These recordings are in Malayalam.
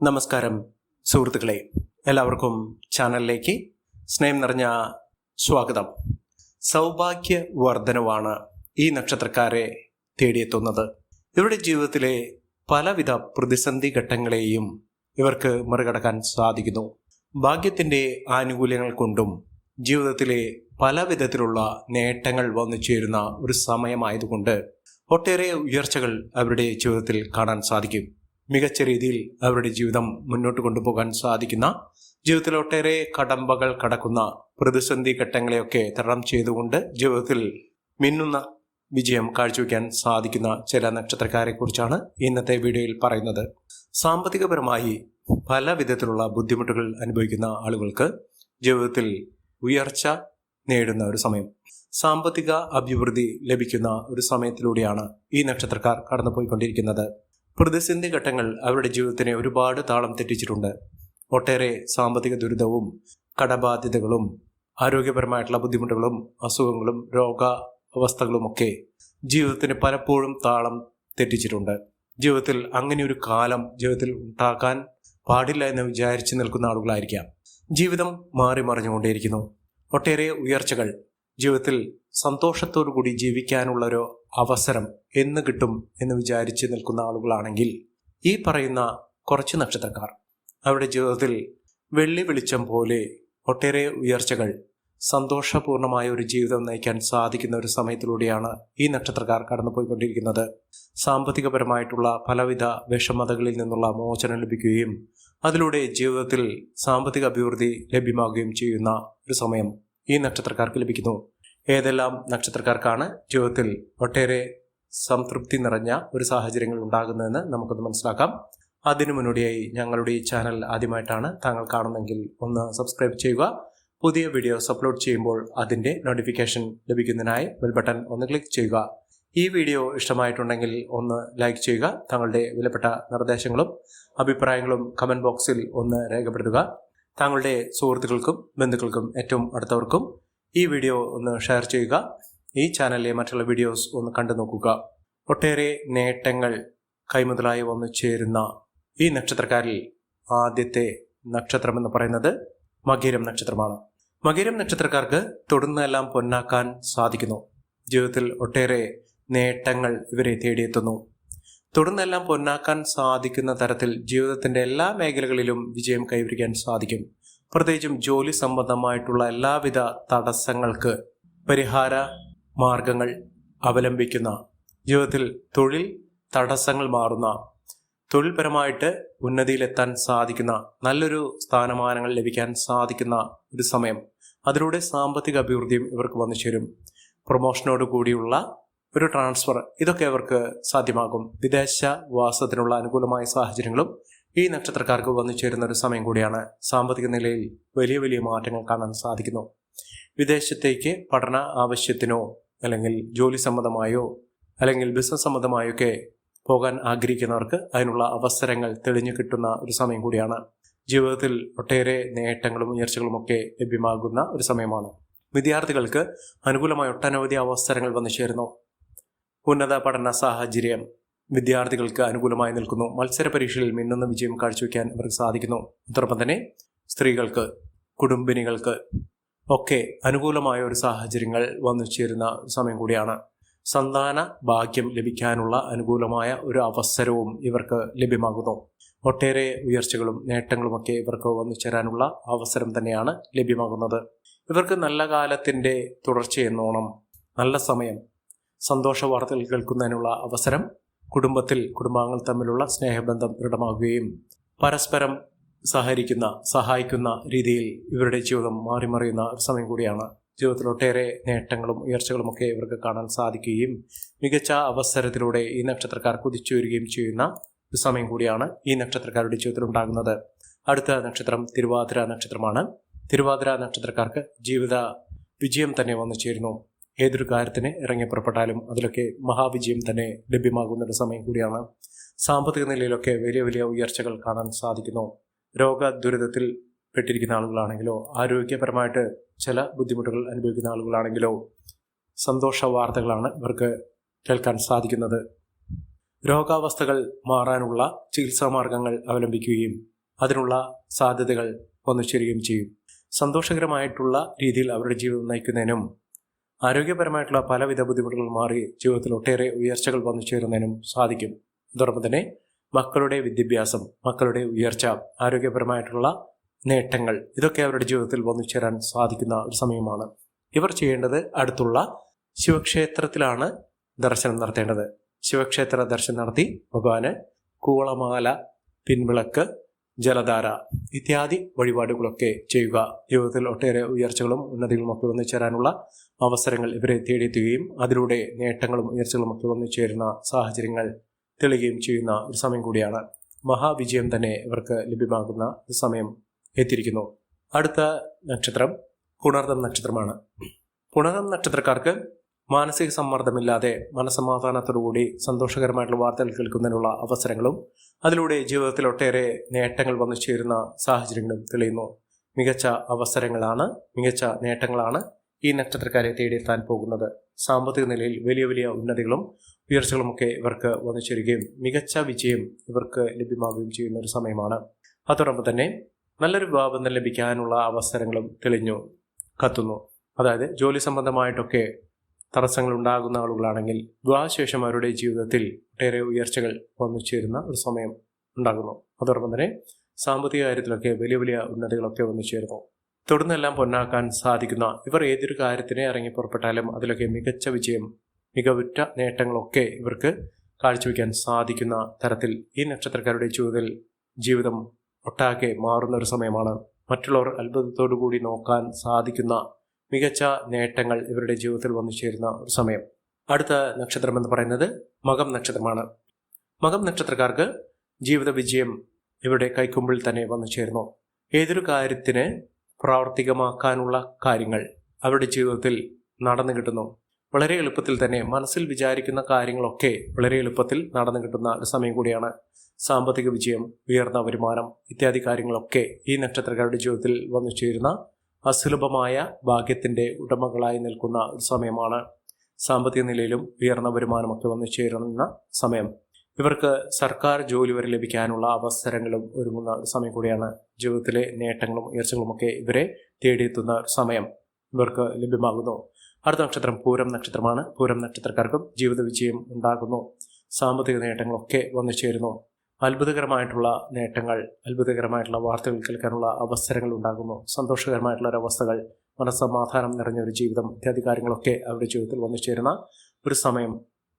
നമസ്കാരം സുഹൃത്തുക്കളെ. എല്ലാവർക്കും ചാനലിലേക്ക് സ്നേഹം നിറഞ്ഞ സ്വാഗതം. സൗഭാഗ്യ വർധനവാണ് ഈ നക്ഷത്രക്കാരെ തേടിയെത്തുന്നത്. ഇവരുടെ ജീവിതത്തിലെ പലവിധ പ്രതിസന്ധി ഘട്ടങ്ങളെയും ഇവർക്ക് മറികടക്കാൻ സാധിക്കുന്നു. ഭാഗ്യത്തിന്റെ ആനുകൂല്യങ്ങൾ കൊണ്ടും ജീവിതത്തിലെ പല വിധത്തിലുള്ള നേട്ടങ്ങൾ വന്നു ചേരുന്ന ഒരു സമയമായതുകൊണ്ട് ഒട്ടേറെ ഉയർച്ചകൾ അവരുടെ ജീവിതത്തിൽ കാണാൻ സാധിക്കും. മികച്ച രീതിയിൽ അവരുടെ ജീവിതം മുന്നോട്ട് കൊണ്ടുപോകാൻ സാധിക്കുന്ന ജീവിതത്തിൽ ഒട്ടേറെ കടമ്പകൾ കടക്കുന്ന പ്രതിസന്ധി ഘട്ടങ്ങളെയൊക്കെ തരണം ചെയ്തുകൊണ്ട് ജീവിതത്തിൽ മിന്നുന്ന വിജയം കാഴ്ചവെക്കാൻ സാധിക്കുന്ന ചില നക്ഷത്രക്കാരെ കുറിച്ചാണ് ഇന്നത്തെ വീഡിയോയിൽ പറയുന്നത്. സാമ്പത്തികപരമായി പല വിധത്തിലുള്ള ബുദ്ധിമുട്ടുകൾ അനുഭവിക്കുന്ന ആളുകൾക്ക് ജീവിതത്തിൽ ഉയർച്ച നേടുന്ന ഒരു സമയം. സാമ്പത്തിക അഭിവൃദ്ധി ലഭിക്കുന്ന ഒരു സമയത്തിലൂടെയാണ് ഈ നക്ഷത്രക്കാർ കടന്നുപോയിക്കൊണ്ടിരിക്കുന്നത്. പ്രതിസന്ധി ഘട്ടങ്ങൾ അവരുടെ ജീവിതത്തിനെ ഒരുപാട് താളം തെറ്റിച്ചിട്ടുണ്ട്. ഒട്ടേറെ സാമ്പത്തിക ദുരിതവും കടബാധ്യതകളും ആരോഗ്യപരമായിട്ടുള്ള ബുദ്ധിമുട്ടുകളും അസുഖങ്ങളും രോഗ അവസ്ഥകളുമൊക്കെ ജീവിതത്തിന് പലപ്പോഴും താളം തെറ്റിച്ചിട്ടുണ്ട്. ജീവിതത്തിൽ അങ്ങനെ ഒരു കാലം ജീവിതത്തിൽ ഉണ്ടാക്കാൻ പാടില്ല എന്ന് വിചാരിച്ചു നിൽക്കുന്ന ആളുകളായിരിക്കാം. ജീവിതം മാറി മറിഞ്ഞുകൊണ്ടേയിരിക്കുന്നു. ഒട്ടേറെ ഉയർച്ചകൾ ജീവിതത്തിൽ സന്തോഷത്തോടു കൂടി ജീവിക്കാനുള്ള ഒരു അവസരം എന്ന് കിട്ടും എന്ന് വിചാരിച്ച് നിൽക്കുന്ന ആളുകളാണെങ്കിൽ ഈ പറയുന്ന കുറച്ച് നക്ഷത്രക്കാർ അവരുടെ ജീവിതത്തിൽ വെള്ളി വെളിച്ചം പോലെ ഒട്ടേറെ ഉയർച്ചകൾ സന്തോഷപൂർണമായ ഒരു ജീവിതം നയിക്കാൻ സാധിക്കുന്ന ഒരു സമയത്തിലൂടെയാണ് ഈ നക്ഷത്രക്കാർ കടന്നുപോയിക്കൊണ്ടിരിക്കുന്നത്. സാമ്പത്തികപരമായിട്ടുള്ള പലവിധ വിഷമതകളിൽ നിന്നുള്ള മോചനം ലഭിക്കുകയും അതിലൂടെ ജീവിതത്തിൽ സാമ്പത്തിക അഭിവൃദ്ധി ലഭ്യമാകുകയും ചെയ്യുന്ന ഒരു സമയം ഈ നക്ഷത്രക്കാർക്ക് ലഭിക്കുന്നു. ഏതെല്ലാം നക്ഷത്രക്കാർക്കാണ് ജീവിതത്തിൽ ഒട്ടേറെ സംതൃപ്തി നിറഞ്ഞ ഒരു സാഹചര്യങ്ങൾ ഉണ്ടാകുന്നതെന്ന് നമുക്കൊന്ന് മനസ്സിലാക്കാം. അതിനു മുന്നോടിയായി ഞങ്ങളുടെ ഈ ചാനൽ ആദ്യമായിട്ടാണ് താങ്കൾ കാണുന്നെങ്കിൽ ഒന്ന് സബ്സ്ക്രൈബ് ചെയ്യുക. പുതിയ വീഡിയോസ് അപ്ലോഡ് ചെയ്യുമ്പോൾ അതിന്റെ നോട്ടിഫിക്കേഷൻ ലഭിക്കുന്നതിനായി ബെൽ ബട്ടൺ ഒന്ന് ക്ലിക്ക് ചെയ്യുക. ഈ വീഡിയോ ഇഷ്ടമായിട്ടുണ്ടെങ്കിൽ ഒന്ന് ലൈക്ക് ചെയ്യുക. താങ്കളുടെ വിലപ്പെട്ട നിർദ്ദേശങ്ങളും അഭിപ്രായങ്ങളും കമന്റ് ബോക്സിൽ ഒന്ന് രേഖപ്പെടുത്തുക. താങ്കളുടെ സുഹൃത്തുക്കൾക്കും ബന്ധുക്കൾക്കും ഏറ്റവും അടുത്തവർക്കും ഈ വീഡിയോ ഒന്ന് ഷെയർ ചെയ്യുക. ഈ ചാനലിലെ മറ്റുള്ള വീഡിയോസ് ഒന്ന് കണ്ടു നോക്കുക. ഒട്ടേറെ നേട്ടങ്ങൾ കൈമുതലായി വന്നു ചേരുന്ന ഈ നക്ഷത്രക്കാരിൽ ആദ്യത്തെ നക്ഷത്രം എന്ന് പറയുന്നത് മകീരം നക്ഷത്രമാണ്. മകീരം നക്ഷത്രക്കാർക്ക് തൊടുന്നതെല്ലാം പൊന്നാക്കാൻ സാധിക്കുന്നു. ജീവിതത്തിൽ ഒട്ടേറെ നേട്ടങ്ങൾ ഇവരെ തേടിയെത്തുന്നു. തുടർന്നെല്ലാം പൊന്നാക്കാൻ സാധിക്കുന്ന തരത്തിൽ ജീവിതത്തിന്റെ എല്ലാ മേഖലകളിലും വിജയം കൈവരിക്കാൻ സാധിക്കും. പ്രത്യേകിച്ചും ജോലി സംബന്ധമായിട്ടുള്ള എല്ലാവിധ തടസ്സങ്ങൾക്ക് പരിഹാര മാർഗങ്ങൾ അവലംബിക്കുന്ന ജീവിതത്തിൽ തൊഴിൽ തടസ്സങ്ങൾ മാറുന്ന തൊഴിൽപരമായിട്ട് ഉന്നതിയിലെത്താൻ സാധിക്കുന്ന നല്ലൊരു സ്ഥാനമാനങ്ങൾ ലഭിക്കാൻ സാധിക്കുന്ന ഒരു സമയം. അതിലൂടെ സാമ്പത്തിക അഭിവൃദ്ധിയും ഇവർക്ക് വന്നു ചേരും. പ്രൊമോഷനോട് കൂടിയുള്ള ഒരു ട്രാൻസ്ഫർ ഇതൊക്കെ അവർക്ക് സാധ്യമാകും. വിദേശ വാസത്തിനുള്ള അനുകൂലമായ സാഹചര്യങ്ങളും ഈ നക്ഷത്രക്കാർക്ക് വന്നു ചേരുന്ന ഒരു സമയം കൂടിയാണ് സാമ്പത്തിക നിലയിൽ വലിയ വലിയ മാറ്റങ്ങൾ കാണാൻ സാധിക്കുന്നു. വിദേശത്തേക്ക് പഠന ആവശ്യത്തിനോ അല്ലെങ്കിൽ ജോലി സംബന്ധമായോ അല്ലെങ്കിൽ ബിസിനസ് സംബന്ധമായോ ഒക്കെ പോകാൻ ആഗ്രഹിക്കുന്നവർക്ക് അതിനുള്ള അവസരങ്ങൾ തെളിഞ്ഞു കിട്ടുന്ന ഒരു സമയം കൂടിയാണ്. ജീവിതത്തിൽ ഒട്ടേറെ നേട്ടങ്ങളും ഉയർച്ചകളും ഒക്കെ ലഭ്യമാകുന്ന ഒരു സമയമാണ്. വിദ്യാർത്ഥികൾക്ക് അനുകൂലമായ ഒട്ടനവധി അവസരങ്ങൾ വന്നു ചേരുന്നു. ഉന്നത പഠന സാഹചര്യം വിദ്യാർത്ഥികൾക്ക് അനുകൂലമായി നിൽക്കുന്നു. മത്സര പരീക്ഷയിൽ മിന്നുന്ന വിജയം കാഴ്ചവെക്കാൻ ഇവർക്ക് സാധിക്കുന്നു. അതോടൊപ്പം തന്നെ സ്ത്രീകൾക്ക് കുടുംബിനികൾക്ക് ഒക്കെ അനുകൂലമായ ഒരു സാഹചര്യങ്ങൾ വന്നു ചേരുന്ന സമയം കൂടിയാണ്. സന്താന ഭാഗ്യം ലഭിക്കാനുള്ള അനുകൂലമായ ഒരു അവസരവും ഇവർക്ക് ലഭ്യമാകുന്നു. ഒട്ടേറെ ഉയർച്ചകളും നേട്ടങ്ങളുമൊക്കെ ഇവർക്ക് വന്നു ചേരാനുള്ള അവസരം തന്നെയാണ് ലഭ്യമാകുന്നത്. ഇവർക്ക് നല്ല കാലത്തിന്റെ തുടർച്ചയെന്നോണം നല്ല സമയം സന്തോഷ വാർത്തകൾ കേൾക്കുന്നതിനുള്ള അവസരം കുടുംബത്തിൽ കുടുംബാംഗങ്ങൾ തമ്മിലുള്ള സ്നേഹബന്ധം ദൃഢമാകുകയും പരസ്പരം സഹകരിക്കുന്ന സഹായിക്കുന്ന രീതിയിൽ ഇവരുടെ ജീവിതം മാറിമറിയുന്ന ഒരു സമയം കൂടിയാണ്. ജീവിതത്തിൽ ഒട്ടേറെ നേട്ടങ്ങളും ഉയർച്ചകളുമൊക്കെ ഇവർക്ക് കാണാൻ സാധിക്കുകയും മികച്ച അവസരത്തിലൂടെ ഈ നക്ഷത്രക്കാർ കുതിച്ചു വരികയും ചെയ്യുന്ന ഒരു സമയം കൂടിയാണ് ഈ നക്ഷത്രക്കാരുടെ ജീവിതത്തിൽ ഉണ്ടാകുന്നത്. അടുത്ത നക്ഷത്രം തിരുവാതിര നക്ഷത്രമാണ്. തിരുവാതിര നക്ഷത്രക്കാർക്ക് ജീവിത വിജയം തന്നെ വന്നു ചേരുന്നു. ഏതൊരു കാര്യത്തിന് ഇറങ്ങി പുറപ്പെട്ടാലും അതിലൊക്കെ മഹാവിജയം തന്നെ ലഭ്യമാകുന്ന ഒരു സമയം കൂടിയാണ്. സാമ്പത്തിക നിലയിലൊക്കെ വലിയ വലിയ ഉയർച്ചകൾ കാണാൻ സാധിക്കുന്നു. രോഗ ദുരിതത്തിൽ പെട്ടിരിക്കുന്ന ആളുകളാണെങ്കിലോ ആരോഗ്യപരമായിട്ട് ചില ബുദ്ധിമുട്ടുകൾ അനുഭവിക്കുന്ന ആളുകളാണെങ്കിലോ സന്തോഷ വാർത്തകളാണ് ഇവർക്ക് കേൾക്കാൻ സാധിക്കുന്നത്. രോഗാവസ്ഥകൾ മാറാനുള്ള ചികിത്സാ മാർഗങ്ങൾ അവലംബിക്കുകയും അതിനുള്ള സാധ്യതകൾ വന്നു ചേരുകയും ചെയ്യും. സന്തോഷകരമായിട്ടുള്ള രീതിയിൽ അവരുടെ ജീവിതം നയിക്കുന്നതിനും ആരോഗ്യപരമായിട്ടുള്ള പലവിധ ബുദ്ധിമുട്ടുകൾ മാറി ജീവിതത്തിൽ ഒട്ടേറെ ഉയർച്ചകൾ വന്നു ചേരുന്നതിനും സാധിക്കും. അതോടൊപ്പം തന്നെ മക്കളുടെ വിദ്യാഭ്യാസം മക്കളുടെ ഉയർച്ച ആരോഗ്യപരമായിട്ടുള്ള നേട്ടങ്ങൾ ഇതൊക്കെ അവരുടെ ജീവിതത്തിൽ വന്നു ചേരാൻ സാധിക്കുന്ന ഒരു സമയമാണ്. ഇവർ ചെയ്യേണ്ടത് അടുത്തുള്ള ശിവക്ഷേത്രത്തിലാണ് ദർശനം നടത്തേണ്ടത്. ശിവക്ഷേത്ര ദർശനം നടത്തി ഭഗവാന് കൂളമാല പിൻവിളക്ക് ജലധാര ഇത്യാദി വഴിപാടുകളൊക്കെ ചെയ്യുക. ജീവിതത്തിൽ ഒട്ടേറെ ഉയർച്ചകളും ഉന്നതികളും ഒക്കെ വന്നു ചേരാനുള്ള അവസരങ്ങൾ ഇവരെ തേടിയെത്തുകയും അതിലൂടെ നേട്ടങ്ങളും ഉയർച്ചകളും ഒക്കെ വന്നു ചേരുന്ന സാഹചര്യങ്ങൾ തെളിയുകയും ചെയ്യുന്ന ഒരു സമയം കൂടിയാണ്. മഹാവിജയം തന്നെ ഇവർക്ക് ലഭ്യമാകുന്ന സമയം എത്തിയിരിക്കുന്നു. അടുത്ത നക്ഷത്രം പുണർദം നക്ഷത്രമാണ്. പുണർദം നക്ഷത്രക്കാർക്ക് മാനസിക സമ്മർദ്ദമില്ലാതെ മനസമാധാനത്തോടുകൂടി സന്തോഷകരമായിട്ടുള്ള വാർത്തകൾ കേൾക്കുന്നതിനുള്ള അവസരങ്ങളും അതിലൂടെ ജീവിതത്തിൽ ഒട്ടേറെ നേട്ടങ്ങൾ വന്നു ചേരുന്ന സാഹചര്യങ്ങളും തെളിയുന്നു. മികച്ച അവസരങ്ങളാണ് മികച്ച നേട്ടങ്ങളാണ് ഈ നക്ഷത്രക്കാരെ തേടിയെത്താൻ പോകുന്നത് സാമ്പത്തിക നിലയിൽ വലിയ വലിയ ഉന്നതികളും ഉയർച്ചകളുമൊക്കെ ഇവർക്ക് വന്നു ചേരുകയും മികച്ച വിജയം ഇവർക്ക് ലഭ്യമാവുകയും ചെയ്യുന്ന ഒരു സമയമാണ്. അതോടൊപ്പം തന്നെ നല്ലൊരു വിവാഹബന്ധം ലഭിക്കാനുള്ള അവസരങ്ങളും തെളിഞ്ഞു കത്തുന്നു. അതായത് ജോലി സംബന്ധമായിട്ടൊക്കെ തടസ്സങ്ങൾ ഉണ്ടാകുന്ന ആളുകളാണെങ്കിൽ വിവാഹശേഷം അവരുടെ ജീവിതത്തിൽ ഒട്ടേറെ ഉയർച്ചകൾ വന്നു ചേരുന്ന ഒരു സമയം ഉണ്ടാകുന്നു. അതോടൊപ്പം തന്നെ സാമ്പത്തിക കാര്യത്തിലൊക്കെ വലിയ വലിയ ഉന്നതികളൊക്കെ വന്നു ചേരുന്നു തുടർന്നെല്ലാം പൊന്നാക്കാൻ സാധിക്കുന്ന ഇവർ ഏതൊരു കാര്യത്തിനെ ഇറങ്ങി പുറപ്പെട്ടാലും അതിലൊക്കെ മികച്ച വിജയം മികവുറ്റ നേട്ടങ്ങളൊക്കെ ഇവർക്ക് കാഴ്ചവെക്കാൻ സാധിക്കുന്ന തരത്തിൽ ഈ നക്ഷത്രക്കാരുടെ ജീവിതത്തിൽ ജീവിതം ഒട്ടാകെ മാറുന്ന ഒരു സമയമാണ്. മറ്റുള്ളവർ അത്ഭുതത്തോടു കൂടി നോക്കാൻ സാധിക്കുന്ന മികച്ച നേട്ടങ്ങൾ ഇവരുടെ ജീവിതത്തിൽ വന്നു ചേരുന്ന ഒരു സമയം. അടുത്ത നക്ഷത്രം എന്ന് പറയുന്നത് മകം നക്ഷത്രമാണ്. മകം നക്ഷത്രക്കാർക്ക് ജീവിത വിജയം ഇവരുടെ കൈക്കുമ്പിൽ തന്നെ വന്നു ചേരുന്നു. ഏതൊരു കാര്യത്തിന് പ്രാവർത്തികമാക്കാനുള്ള കാര്യങ്ങൾ അവരുടെ ജീവിതത്തിൽ നടന്നു കിട്ടുന്നു. വളരെ എളുപ്പത്തിൽ തന്നെ മനസ്സിൽ വിചാരിക്കുന്ന കാര്യങ്ങളൊക്കെ വളരെ എളുപ്പത്തിൽ നടന്നു കിട്ടുന്ന ഒരു സമയം കൂടിയാണ് സാമ്പത്തിക വിജയം ഉയർന്ന വരുമാനം ഇത്യാദി കാര്യങ്ങളൊക്കെ ഈ നക്ഷത്രക്കാരുടെ ജീവിതത്തിൽ വന്നു ചേരുന്ന അസുലഭമായ ഭാഗ്യത്തിന്റെ ഉടമകളായി നിൽക്കുന്ന ഒരു സമയമാണ്. സാമ്പത്തിക നിലയിലും ഉയർന്ന വരുമാനമൊക്കെ വന്നു ചേരുന്ന സമയം. ഇവർക്ക് സർക്കാർ ജോലി വരെ ലഭിക്കാനുള്ള അവസരങ്ങളും ഒരുങ്ങുന്ന ഒരു സമയം കൂടിയാണ് ജീവിതത്തിലെ നേട്ടങ്ങളും ഉയർച്ചകളുമൊക്കെ ഇവരെ തേടിയെത്തുന്ന ഒരു സമയം ഇവർക്ക് ലഭ്യമാകുന്നു. അടുത്ത നക്ഷത്രം പൂരം നക്ഷത്രമാണ്. പൂരം നക്ഷത്രക്കാർക്കും ജീവിത വിജയം ഉണ്ടാകുന്നു. സാമ്പത്തിക നേട്ടങ്ങളൊക്കെ വന്നു ചേരുന്നു. അത്ഭുതകരമായിട്ടുള്ള നേട്ടങ്ങൾ അത്ഭുതകരമായിട്ടുള്ള വാർത്തകൾ കേൾക്കാനുള്ള അവസരങ്ങൾ ഉണ്ടാകുന്നു. സന്തോഷകരമായിട്ടുള്ള ഒരവസ്ഥകൾ മനസ്സമാധാനം നിറഞ്ഞ ഒരു ജീവിതം ഇത്യാദി കാര്യങ്ങളൊക്കെ അവരുടെ ജീവിതത്തിൽ വന്നു ചേരുന്ന ഒരു സമയം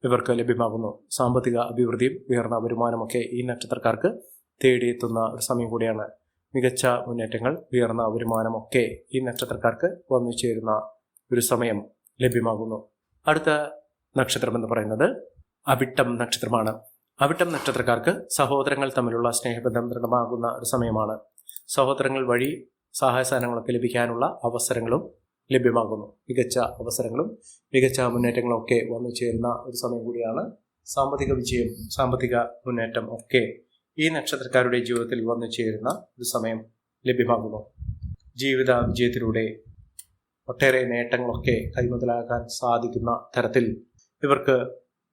ഇവർക്ക് ലഭ്യമാകുന്നു. സാമ്പത്തിക അഭിവൃദ്ധിയും ഉയർന്ന വരുമാനമൊക്കെ ഈ നക്ഷത്രക്കാർക്ക് തേടിയെത്തുന്ന ഒരു സമയം കൂടിയാണ്. മികച്ച മുന്നേറ്റങ്ങൾ ഉയർന്ന വരുമാനമൊക്കെ ഈ നക്ഷത്രക്കാർക്ക് വന്നു ചേരുന്ന ഒരു സമയം ലഭ്യമാകുന്നു. അടുത്ത നക്ഷത്രം എന്ന് പറയുന്നത് അവിട്ടം നക്ഷത്രമാണ്. അവിട്ടം നക്ഷത്രക്കാർക്ക് സഹോദരങ്ങൾ തമ്മിലുള്ള സ്നേഹബന്ധം ദൃഢമാകുന്ന ഒരു സമയമാണ്. സഹോദരങ്ങൾ വഴി സഹായ സാധനങ്ങളൊക്കെ ലഭിക്കാനുള്ള അവസരങ്ങളും ലഭ്യമാകുന്നു. മികച്ച അവസരങ്ങളും മികച്ച മുന്നേറ്റങ്ങളും ഒക്കെ വന്നു ചേരുന്ന ഒരു സമയം കൂടിയാണ് സാമ്പത്തിക വിജയം സാമ്പത്തിക മുന്നേറ്റം ഒക്കെ ഈ നക്ഷത്രക്കാരുടെ ജീവിതത്തിൽ വന്നു ചേരുന്ന ഒരു സമയം ലഭ്യമാകുന്നു. ജീവിത വിജയത്തിലൂടെ ഒട്ടേറെ നേട്ടങ്ങളൊക്കെ കൈമുതലാക്കാൻ സാധിക്കുന്ന തരത്തിൽ ഇവർക്ക്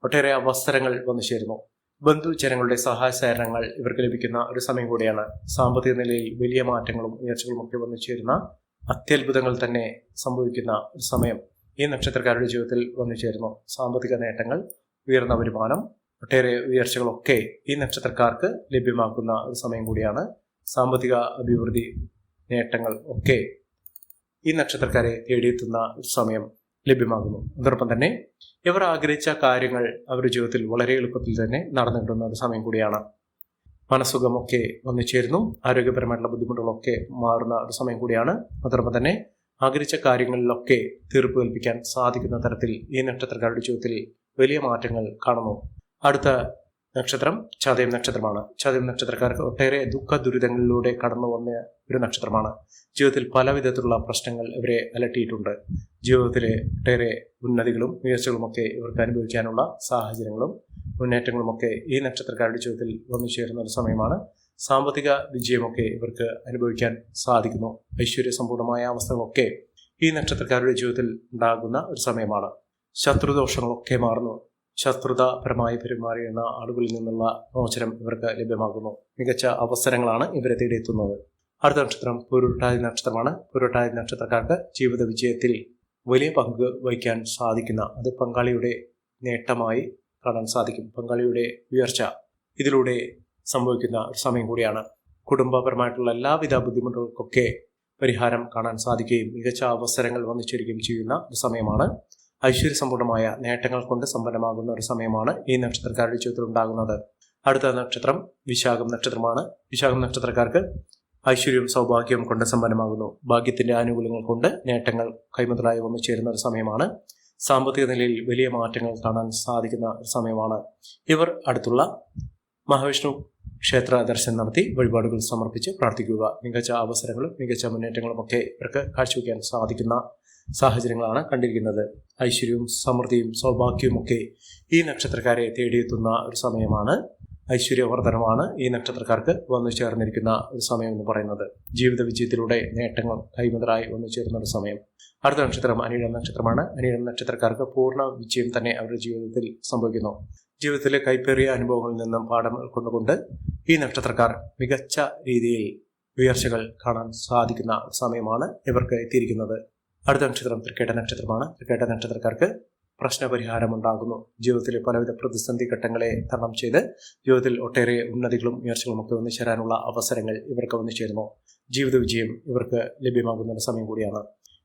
ഒട്ടേറെ അവസരങ്ങൾ വന്നു ചേരുന്നു. ബന്ധുജനങ്ങളുടെ സഹായ സഹകരണങ്ങൾ ഇവർക്ക് ലഭിക്കുന്ന ഒരു സമയം കൂടിയാണ് സാമ്പത്തിക നിലയിൽ വലിയ മാറ്റങ്ങളും ഉയർച്ചകളും ഒക്കെ വന്നു ചേരുന്ന അത്യത്ഭുതങ്ങൾ തന്നെ സംഭവിക്കുന്ന ഒരു സമയം ഈ നക്ഷത്രക്കാരുടെ ജീവിതത്തിൽ വന്നു ചേരുന്നു. സാമ്പത്തിക നേട്ടങ്ങൾ ഉയർന്ന വരുമാനം ഒട്ടേറെ ഉയർച്ചകളൊക്കെ ഈ നക്ഷത്രക്കാർക്ക് ലഭ്യമാക്കുന്ന ഒരു സമയം കൂടിയാണ്. സാമ്പത്തിക അഭിവൃദ്ധി നേട്ടങ്ങൾ ഒക്കെ ഈ നക്ഷത്രക്കാരെ തേടിയെത്തുന്ന ഒരു സമയം ലഭ്യമാകുന്നു. അതോടൊപ്പം തന്നെ ഇവർ ആഗ്രഹിച്ച കാര്യങ്ങൾ അവരുടെ ജീവിതത്തിൽ വളരെ എളുപ്പത്തിൽ തന്നെ നടന്നു കിട്ടുന്ന ഒരു സമയം കൂടിയാണ്. മനസ്സുഖമൊക്കെ വന്നു ചേരുന്നു ആരോഗ്യപരമായിട്ടുള്ള ബുദ്ധിമുട്ടുകളൊക്കെ മാറുന്ന ഒരു സമയം കൂടിയാണ്. അതോടൊപ്പം തന്നെ ആഗ്രഹിച്ച കാര്യങ്ങളിലൊക്കെ തീർപ്പ് കൽപ്പിക്കാൻ സാധിക്കുന്ന തരത്തിൽ ഈ നക്ഷത്രക്കാരുടെ ജീവിതത്തിൽ വലിയ മാറ്റങ്ങൾ കാണുന്നു. അടുത്ത നക്ഷത്രം ചതയം നക്ഷത്രമാണ്. ചതയം നക്ഷത്രക്കാർക്ക് ഒട്ടേറെ ദുഃഖ ദുരിതങ്ങളിലൂടെ കടന്നു വന്ന ഒരു നക്ഷത്രമാണ്. ജീവിതത്തിൽ പല വിധത്തിലുള്ള പ്രശ്നങ്ങൾ ഇവരെ അലട്ടിയിട്ടുണ്ട്. ജീവിതത്തിലെ ഒട്ടേറെ ഉന്നതികളും ഉയർച്ചകളുമൊക്കെ ഇവർക്ക് അനുഭവിക്കാനുള്ള സാഹചര്യങ്ങളും മുന്നേറ്റങ്ങളുമൊക്കെ ഈ നക്ഷത്രക്കാരുടെ ജീവിതത്തിൽ വന്നു ചേരുന്ന ഒരു സമയമാണ്. സാമ്പത്തിക വിജയമൊക്കെ ഇവർക്ക് അനുഭവിക്കാൻ സാധിക്കുന്നു. ഐശ്വര്യ സമ്പൂർണമായ അവസ്ഥകളൊക്കെ ഈ നക്ഷത്രക്കാരുടെ ജീവിതത്തിൽ ഉണ്ടാകുന്ന ഒരു സമയമാണ്. ശത്രുദോഷങ്ങളൊക്കെ മാറുന്നു. ശത്രുതാപരമായി പെരുമാറിയുന്ന ആളുകളിൽ നിന്നുള്ള മോചനം ഇവർക്ക് ലഭ്യമാകുന്നു. മികച്ച അവസരങ്ങളാണ് ഇവരെ തേടിയെത്തുന്നത്. അടുത്ത നക്ഷത്രം പുരുട്ടാതി നക്ഷത്രമാണ്. പുരുട്ടാതി നക്ഷത്രക്കാർക്ക് ജീവിത വിജയത്തിൽ വലിയ പങ്ക് വഹിക്കാൻ സാധിക്കുന്ന അത് പങ്കാളിയുടെ നേട്ടമായി കാണാൻ സാധിക്കും. പങ്കാളിയുടെ ഉയർച്ച ഇതിലൂടെ സംഭവിക്കുന്ന സമയം കൂടിയാണ്. കുടുംബപരമായിട്ടുള്ള എല്ലാവിധ ബുദ്ധിമുട്ടുകൾക്കൊക്കെ പരിഹാരം കാണാൻ സാധിക്കുകയും മികച്ച അവസരങ്ങൾ വന്നു ചേരുകയും ചെയ്യുന്ന ഒരു സമയമാണ് ഐശ്വര്യസമ്പൂർണമായ നേട്ടങ്ങൾ കൊണ്ട് സമ്പന്നമാകുന്ന ഒരു സമയമാണ് ഈ നക്ഷത്രക്കാരുടെ ജീവിതത്തിൽ ഉണ്ടാകുന്നത്. അടുത്ത നക്ഷത്രം വിശാഖം നക്ഷത്രമാണ്. വിശാഖം നക്ഷത്രക്കാർക്ക് ഐശ്വര്യവും സൗഭാഗ്യവും കൊണ്ട് സമ്പന്നമാകുന്നു. ഭാഗ്യത്തിന്റെ ആനുകൂല്യങ്ങൾ കൊണ്ട് നേട്ടങ്ങൾ കൈമുതലായി വന്നു ചേരുന്ന ഒരു സമയമാണ്. സാമ്പത്തിക നിലയിൽ വലിയ മാറ്റങ്ങൾ കാണാൻ സാധിക്കുന്ന ഒരു സമയമാണ്. ഇവർ അടുത്തുള്ള മഹാവിഷ്ണു ക്ഷേത്ര ദർശനം നടത്തി വഴിപാടുകൾ സമർപ്പിച്ച് പ്രാർത്ഥിക്കുക. മികച്ച അവസരങ്ങളും മികച്ച മുന്നേറ്റങ്ങളും ഒക്കെ ഇവർക്ക് കാഴ്ചവെക്കാൻ സാധിക്കുന്ന സാഹചര്യങ്ങളാണ് കണ്ടിരിക്കുന്നത്. ഐശ്വര്യവും സമൃദ്ധിയും സൗഭാഗ്യവും ഒക്കെ ഈ നക്ഷത്രക്കാരെ തേടിയെത്തുന്ന ഒരു സമയമാണ്. ഐശ്വര്യവർദ്ധനമാണ് ഈ നക്ഷത്രക്കാർക്ക് വന്നു ചേർന്നിരിക്കുന്ന ഒരു സമയം എന്ന് പറയുന്നത്. ജീവിത വിജയത്തിലൂടെ നേട്ടങ്ങൾ കൈമുതലായി വന്നു ചേരുന്ന ഒരു സമയം. അടുത്ത നക്ഷത്രം അനിഴം നക്ഷത്രമാണ്. അനിഴം നക്ഷത്രക്കാർക്ക് പൂർണ വിജയം തന്നെ അവരുടെ ജീവിതത്തിൽ സംഭവിക്കുന്നു. ജീവിതത്തിലെ കൈപ്പേറിയ അനുഭവങ്ങളിൽ നിന്നും പാഠം ഉൾക്കൊണ്ടുകൊണ്ട് ഈ നക്ഷത്രക്കാർ മികച്ച രീതിയിൽ ഉയർച്ചകൾ കാണാൻ സാധിക്കുന്ന സമയമാണ് ഇവർക്ക് എത്തിയിരിക്കുന്നത്. അടുത്ത നക്ഷത്രം തൃക്കേട്ട നക്ഷത്രമാണ്. തൃക്കേട്ട നക്ഷത്രക്കാർക്ക് പ്രശ്നപരിഹാരം ഉണ്ടാകുന്നു ജീവിതത്തിലെ പലവിധ പ്രതിസന്ധി ഘട്ടങ്ങളെ തരണം ചെയ്ത് ജീവിതത്തിൽ ഒട്ടേറെ ഉന്നതികളും ഉയർച്ചകളും ഒക്കെ വന്നു ചേരാനുള്ള അവസരങ്ങൾ ഇവർക്ക് വന്നു ചേരുന്നു. ജീവിത വിജയം ഇവർക്ക് ലഭ്യമാകുന്ന സമയം കൂടിയാണ്.